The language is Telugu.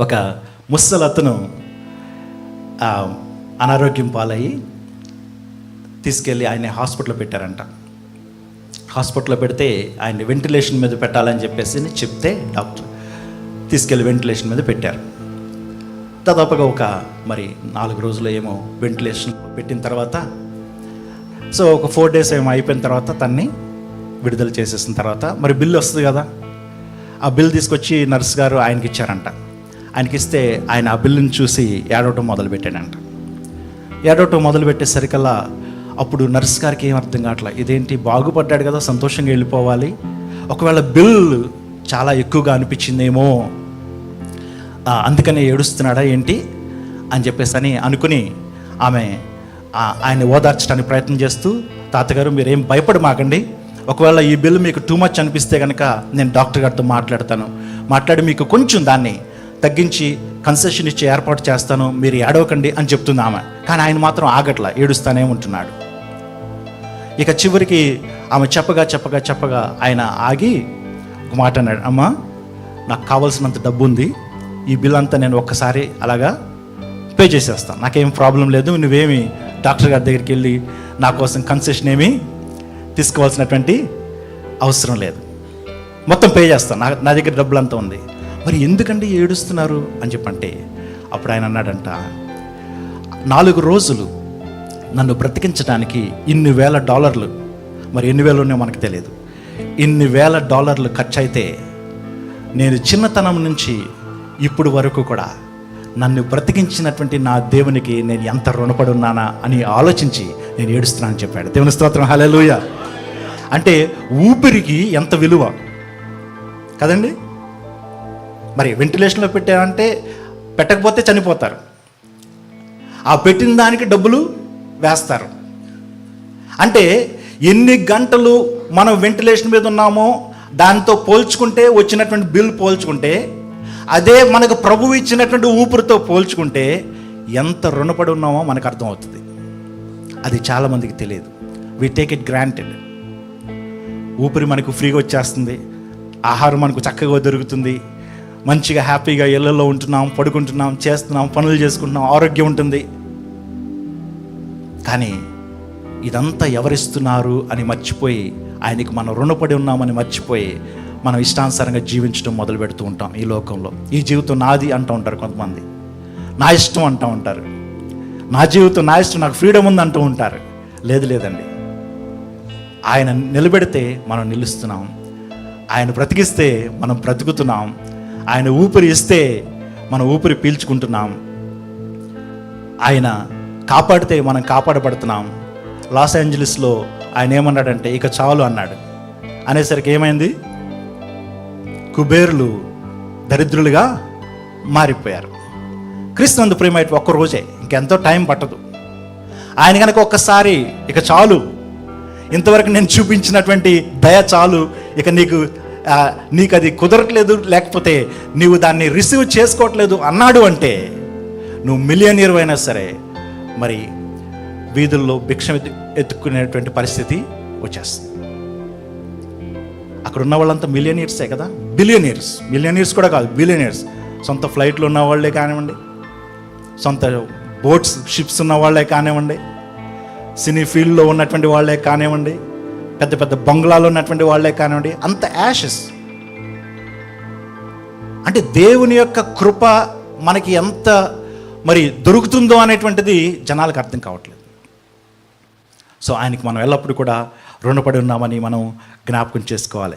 ఒక ముసలతను అనారోగ్యం పాలయ్యి తీసుకెళ్ళి ఆయన హాస్పిటల్లో పెట్టారంట. హాస్పిటల్లో పెడితే ఆయన వెంటిలేషన్ మీద పెట్టాలని చెప్పేసి చెప్తే డాక్టర్ తీసుకెళ్ళి వెంటిలేషన్ మీద పెట్టారు. దాదాపుగా ఒక మరి నాలుగు రోజులు ఏమో వెంటిలేషన్ పెట్టిన తర్వాత సో ఒక ఫోర్ డేస్ ఏమో అయిపోయిన తర్వాత తన్ని విడుదల చేసేసిన తర్వాత మరి బిల్ వస్తుంది కదా ఆ బిల్ తీసుకొచ్చి నర్స్ గారు ఆయనకి ఇచ్చారంట ఆయనకి ఇస్తే ఆయన ఆ బిల్లుని చూసి ఏడవటం మొదలుపెట్టాడంట. ఏడవటం మొదలుపెట్టేసరికల్లా అప్పుడు నర్స్ గారికి ఏం అర్థం కావట్లే? ఇదేంటి? బాగుపడ్డాడు కదా సంతోషంగా వెళ్ళిపోవాలి. ఒకవేళ బిల్ చాలా ఎక్కువగా అనిపించిందేమో. అందుకనే ఏడుస్తున్నాడా ఏంటి? అని చెప్పేసి అని అనుకుని ఆమె ఆయన ఓదార్చడానికి ప్రయత్నం చేస్తూ తాతగారు మీరేం భయపడి మాకండి. ఒకవేళ ఈ బిల్ మీకు టూ మచ్ అనిపిస్తే కనుక నేను డాక్టర్ గారితో మాట్లాడతాను. మాట్లాడి మీకు కొంచెం దాన్ని తగ్గించి కన్సెషన్ ఇచ్చి ఏర్పాటు చేస్తాను మీరు ఏడవకండి అని చెప్తుంది ఆమె. కానీ ఆయన మాత్రం ఆగట్ల ఏడుస్తానే ఉంటున్నాడు. ఇక చివరికి ఆమె చెప్పగా చెప్పగా చెప్పగా ఆయన ఆగి ఒక మాట అన్నాడు అమ్మా నాకు కావాల్సినంత డబ్బు ఉంది ఈ బిల్ అంతా నేను ఒక్కసారి అలాగా పే చేసేస్తాను నాకేం ప్రాబ్లం లేదు నువ్వేమి డాక్టర్ గారి దగ్గరికి వెళ్ళి నా కోసం కన్సెషన్ ఏమీ తీసుకోవాల్సినటువంటి అవసరం లేదు. మొత్తం పే చేస్తాను నా నా దగ్గర డబ్బులు అంతా ఉంది. మరి ఎందుకండి ఏడుస్తున్నారు అని చెప్పంటే అప్పుడు ఆయన అన్నాడంట నాలుగు రోజులు నన్ను బ్రతికించడానికి ఇన్ని వేల డాలర్లు మరి ఎన్ని వేలు ఉన్నాయో మనకు తెలియదు. ఇన్ని వేల డాలర్లు ఖర్చు అయితే నేను చిన్నతనం నుంచి ఇప్పుడు వరకు కూడా నన్ను బ్రతికించినటువంటి నా దేవునికి నేను ఎంత రుణపడి ఉన్నానా అని ఆలోచించి నేను ఏడుస్తున్నానని చెప్పాడు. దేవుని స్తోత్రం హల్లెలూయ. అంటే ఊపిరికి ఎంత విలువ. కదండి? మరి వెంటిలేషన్లో పెట్టామంటే పెట్టకపోతే చనిపోతారు. ఆ పెట్టిన దానికి డబ్బులు వేస్తారు. అంటే ఎన్ని గంటలు మనం వెంటిలేషన్ మీద ఉన్నామో దాంతో పోల్చుకుంటే వచ్చినటువంటి బిల్ పోల్చుకుంటే అదే మనకు ప్రభువు ఇచ్చినటువంటి ఊపిరితో పోల్చుకుంటే ఎంత రుణపడి ఉన్నామో మనకు అర్థమవుతుంది. అది చాలామందికి తెలియదు. వి టేక్ ఇట్ గ్రాంటెడ్ ఊపిరి మనకు ఫ్రీగా వచ్చేస్తుంది. ఆహారం మనకు చక్కగా దొరుకుతుంది. మంచిగా హ్యాపీగా ఇళ్ళలో ఉంటున్నాం పడుకుంటున్నాం చేస్తున్నాం పనులు చేసుకుంటున్నాం ఆరోగ్యం ఉంటుంది. కానీ ఇదంతా ఎవరిస్తున్నారు అని మర్చిపోయి ఆయనకి మనం రుణపడి ఉన్నామని మర్చిపోయి మనం ఇష్టానుసారంగా జీవించడం మొదలు పెడుతూ ఉంటాం ఈ లోకంలో. ఈ జీవితం నాది అంటూ ఉంటారు కొంతమంది. నా ఇష్టం అంటూ ఉంటారు. నా జీవితం నా ఇష్టం నాకు ఫ్రీడమ్ ఉంది అంటూ ఉంటారు. లేదు లేదండి. ఆయన నిలబెడితే మనం నిలుస్తున్నాం. ఆయన బ్రతికిస్తే మనం బ్రతుకుతున్నాం. ఆయన ఊపిరి ఇస్తే మనం ఊపిరి పీల్చుకుంటున్నాం. ఆయన కాపాడితే మనం కాపాడబడుతున్నాం. లాస్ ఏంజలీస్లో ఆయన ఏమన్నాడంటే ఇక చాలు అన్నాడు. అనేసరికి ఏమైంది? కుబేరులు దరిద్రులుగా మారిపోయారు. క్రీస్తునందు ప్రేమ ఒక్క రోజే ఇంకెంతో టైం పట్టదు. ఆయన కనుక ఒక్కసారి ఇక చాలు ఇంతవరకు నేను చూపించినటువంటి దయ చాలు ఇక నీకు నీకు అది కుదరట్లేదు లేకపోతే నీవు దాన్ని రిసీవ్ చేసుకోవట్లేదు అన్నాడు అంటే నువ్వు మిలియనీర్ అయినా సరే మరి వీధుల్లో భిక్ష ఎత్తుకునేటువంటి పరిస్థితి వచ్చేస్తుంది. అక్కడ ఉన్న వాళ్ళంతా మిలియనీర్సే కదా? బిలియనీర్స్ మిలియనీర్స్ కూడా కాదు బిలియనీర్స్ సొంత ఫ్లైట్లు ఉన్న వాళ్ళే కానివ్వండి సొంత బోట్స్ షిప్స్ ఉన్న వాళ్ళే కానివ్వండి సినీ ఫీల్డ్లో ఉన్నటువంటి వాళ్ళే కానివ్వండి పెద్ద పెద్ద బంగ్లాలో ఉన్నటువంటి వాళ్ళే కానివ్వండి అంత యాషెస్ అంటే దేవుని యొక్క కృప మనకి ఎంత మరి దొరుకుతుందో అనేటువంటిది జనాలకు అర్థం కావట్లేదు. సో ఆయనకి మనం ఎల్లప్పుడూ కూడా రుణపడి ఉన్నామని మనం జ్ఞాపకం చేసుకోవాలి.